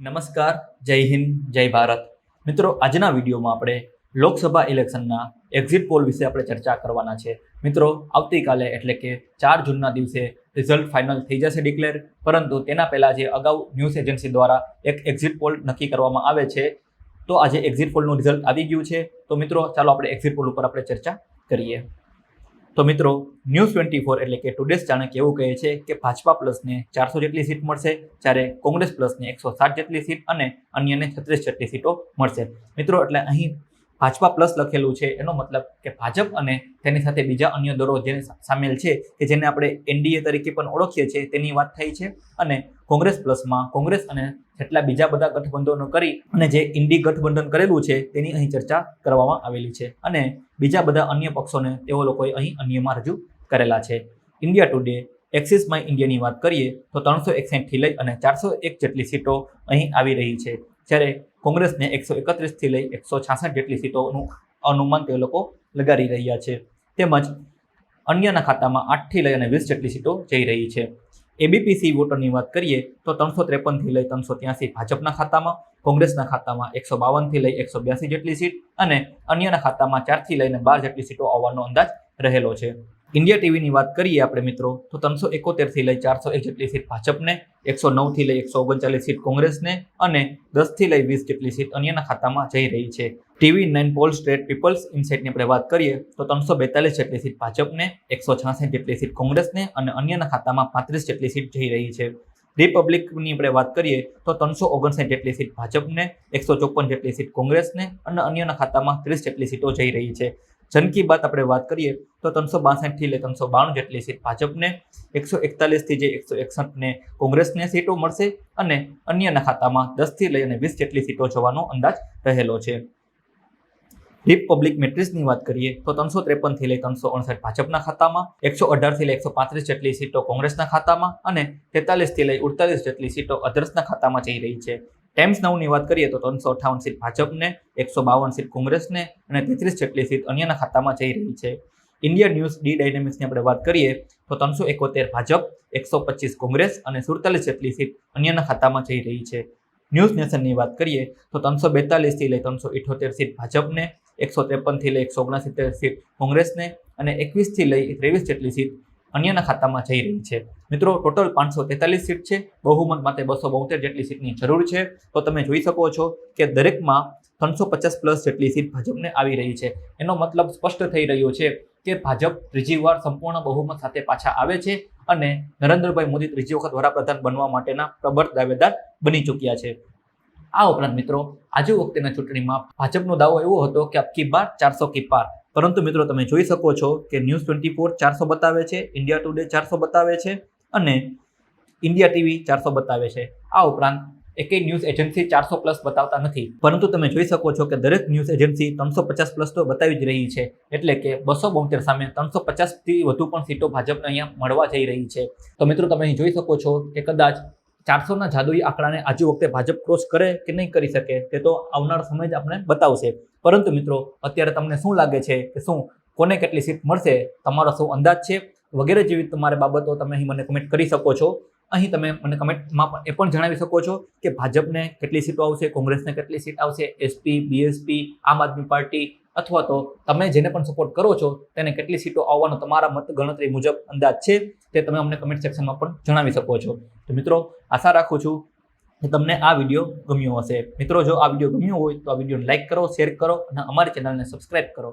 નમસ્કાર, જય હિન્દ, જય ભારત. મિત્રો, આજના વિડીયોમાં આપણે લોકસભા ઇલેક્શનના એક્ઝિટ પોલ વિશે આપણે ચર્ચા કરવાના છે. મિત્રો, આવતીકાલે એટલે કે ચાર જૂનના દિવસે રિઝલ્ટ ફાઇનલ થઈ જશે ડિક્લેર પરંતુ તેના પહેલાં જે અગાઉ ન્યૂઝ એજન્સી દ્વારા એક એક્ઝિટ પોલ નક્કી કરવામાં આવે છે, તો આજે એક્ઝિટ પોલનું રિઝલ્ટ આવી ગયું છે. તો મિત્રો, ચાલો આપણે એક્ઝિટ પોલ ઉપર આપણે ચર્ચા કરીએ. તો મિત્રો ન્યૂઝ ટ્વેન્ટી ફોર એટલે કે ટુડેસ ચાણક એવું કહે છે કે ભાજપા પ્લસને ચારસો જેટલી સીટ મળશે, જ્યારે કોંગ્રેસ પ્લસને એકસો સાત જેટલી સીટ અને અન્યને છત્રીસ જેટલી સીટો મળશે. મિત્રો, એટલે અહીં ભાજપા પ્લસ લખેલું છે, એનો મતલબ કે ભાજપ અને તેની સાથે બીજા અન્ય દળો જે સામેલ છે, કે જેને આપણે એનડીએ તરીકે પણ ઓળખીએ છીએ, તેની વાત થઈ છે. અને કોંગ્રેસ પ્લસમાં કોંગ્રેસ અને જેટલા બીજા બધા ગઠબંધનો કરી અને જે ઇન્ડી ગઠબંધન કરેલું છે, તેની અહીં ચર્ચા કરવામાં આવેલી છે. અને બીજા બધા અન્ય પક્ષોને તેઓ લોકોએ અહીં અન્યમાં રજૂ કરેલા છે. ઇન્ડિયા ટુડે એક્સિસ માય ઇન્ડિયાની વાત કરીએ, તો ત્રણસો એકસઠથી લઈ અને ચારસો એક જેટલી સીટો અહીં આવી રહી છે. જ્યારે કોંગ્રેસને એકસો એકત્રીસથી લઈ એકસો છાસઠ જેટલી સીટોનું અનુમાન તે લોકો લગાડી રહ્યા છે. તેમજ અન્યના ખાતામાં આઠથી લઈ અને વીસ જેટલી સીટો જઈ રહી છે. એબીપીસી વોટરની વાત કરીએ તો ત્રણસો ત્રેપનથી લઈ ત્રણસો ત્યાંસી ભાજપના ખાતામાં, કોંગ્રેસના ખાતામાં એકસો બાવનથી લઈ એકસો બ્યાસી જેટલી સીટ અને અન્યના ખાતામાં ચારથી લઈને બાર જેટલી સીટો આવવાનો અંદાજ રહેલો છે. ઇન્ડિયા ટીવીની વાત કરીએ આપણે મિત્રો, તો ત્રણસો એકોતેરથી લઈ ચારસો એક જેટલી સીટ ભાજપને, એકસો નવથી લઈ એકસો ઓગણચાલીસ સીટ કોંગ્રેસને અને દસથી લઈ વીસ જેટલી સીટ અન્યના ખાતામાં જઈ રહી છે. TV nine Pol Strat People's ઇન્સાઇટની આપણે વાત કરીએ, તો ત્રણસો બેતાલીસ જેટલી સીટ ભાજપને, એકસો છાસઠ જેટલી સીટ કોંગ્રેસને અને અન્યના ખાતામાં પાંત્રીસ જેટલી સીટ જઈ રહી છે. રિપબ્લિકની આપણે વાત કરીએ, તો ત્રણસો ઓગણસાઠ જેટલી સીટ ભાજપને, એકસો ચોપન જેટલી સીટ કોંગ્રેસને અને અન્યના ખાતામાં ત્રીસ જેટલી સીટો જઈ રહી છે. જન કી બાત આપણે વાત કરીએ તો ત્રણસો બાસઠથી લઈ ત્રણસો બાણું જેટલી સીટ ભાજપને, એકસો એકતાલીસથી જે એકસો એકસઠને કોંગ્રેસને સીટો મળશે અને અન્યના ખાતામાં દસથી લઈ અને વીસ જેટલી સીટો જવાનો અંદાજ રહેલો છે. રિપબ્લિક મેટ્રિક્સની વાત કરીએ તો ત્રણસો ત્રેપનથી લઈ ત્રણસો અડસઠ ભાજપના ખાતામાં, એકસો અઢારથી લઈ એકસો પાંત્રીસ જેટલી સીટો કોંગ્રેસના ખાતામાં અને તેતાલીસથી લઈ ઉડતાલીસ જેટલી સીટો અધર્સના ખાતામાં જઈ રહી છે. ટાઈમ્સ નાઉની વાત કરીએ તો ત્રણસો અઠાવન સીટ ભાજપને, એકસો બાવન સીટ કોંગ્રેસને અને તેત્રીસ જેટલી સીટ અન્યના ખાતામાં જઈ રહી છે. ઇન્ડિયા ન્યૂઝ ડી ડાયનેમિક્સની આપણે વાત કરીએ તો ત્રણસો એકોતેર ભાજપ, એકસો પચીસ કોંગ્રેસ અને સુડતાલીસ જેટલી સીટ અન્યના ખાતામાં જઈ રહી છે. ન્યૂઝ નેશનની વાત કરીએ તો ત્રણસો બેતાલીસથી લઈ ત્રણસો ઇઠોતેર સીટ ભાજપને, એકસો ત્રેપનથી લઈ એકસો ઓગણસિત્તેર સીટ કોંગ્રેસને અને એકવીસથી લઈ ત્રેવીસ જેટલી સીટ અન્યના ખાતામાં જઈ રહી છે. મિત્રો ટોટલ પાંચસો તેતાલીસ સીટ છે. બહુમત માટે બસો બોતેર જેટલી સીટની જરૂર છે. તો તમે જોઈ શકો છો કે દરેકમાં ત્રણસો પચાસ પ્લસ જેટલી સીટ ભાજપને આવી રહી છે. એનો મતલબ સ્પષ્ટ થઈ રહ્યો છે કે ભાજપ ત્રીજી વાર સંપૂર્ણ બહુમત સાથે પાછા આવે છે અને નરેન્દ્રભાઈ મોદી ત્રીજી વખત વડાપ્રધાન બનવા માટેના પ્રબળ દાવેદાર બની ચૂક્યા છે. આ ઉપરાંત મિત્રો, આજુ વખતેના ચૂંટણીમાં ભાજપનો દાવો એવો હતો કે અબકી બાર ચારસો કી પાર. પરંતુ મિત્રો તમે જોઈ શકો છો કે ન્યૂઝ ટ્વેન્ટી ફોર ચારસો બતાવે છે, ઇન્ડિયા ટુડે ચારસો બતાવે છે અને ઇન્ડિયા ટીવી ચારસો બતાવે છે. આ ઉપરાંત એકેય ન્યૂઝ એજન્સી ચારસો પ્લસ બતાવતા નથી. પરંતુ તમે જોઈ શકો છો કે દરેક ન્યૂઝ એજન્સી ત્રણસો પચાસ પ્લસ તો બતાવી જ રહી છે. એટલે કે બસો બોતેર સામે ત્રણસો પચાસથી વધુ પણ સીટો ભાજપને અહીંયા મળવા જઈ રહી છે. તો મિત્રો તમે અહીં જોઈ શકો છો કે કદાચ ચારસોના જાદુઈ આંકડાને આજુ વખતે ભાજપ ક્રોસ કરે કે નહીં કરી શકે તે તો આવનાર સમય જ આપણે બતાવશે. પરંતુ મિત્રો, અત્યારે તમને શું લાગે છે કે શું, કોને કેટલી સીટ મળશે, તમારો શું અંદાજ છે? વગેરે જેવી તમારે બાબતો તમે અહીં મને કમેન્ટ કરી શકો છો. અહીં તમે મને કમેન્ટમાં પણ એ પણ જણાવી શકો છો કે ભાજપને કેટલી સીટો આવશે, કોંગ્રેસને કેટલી સીટ આવશે, એસપી, બીએસપી, આમ આદમી પાર્ટી અથવા તો તમે જેને પણ સપોર્ટ કરો છો, તેને કેટલી સીટો આવવાનો તમારા મત ગણતરી મુજબ અંદાજ છે, તે તમે અમને કમેન્ટ સેક્શનમાં પણ જણાવી શકો છો. તો મિત્રો, આશા રાખું છું કે તમને આ વીડિયો ગમ્યો હશે. મિત્રો, જો આ વીડિયો ગમ્યો હોય તો આ વિડીયોને લાઇક કરો શેર કરો અને અમારી ચેનલને સબસ્ક્રાઇબ કરો.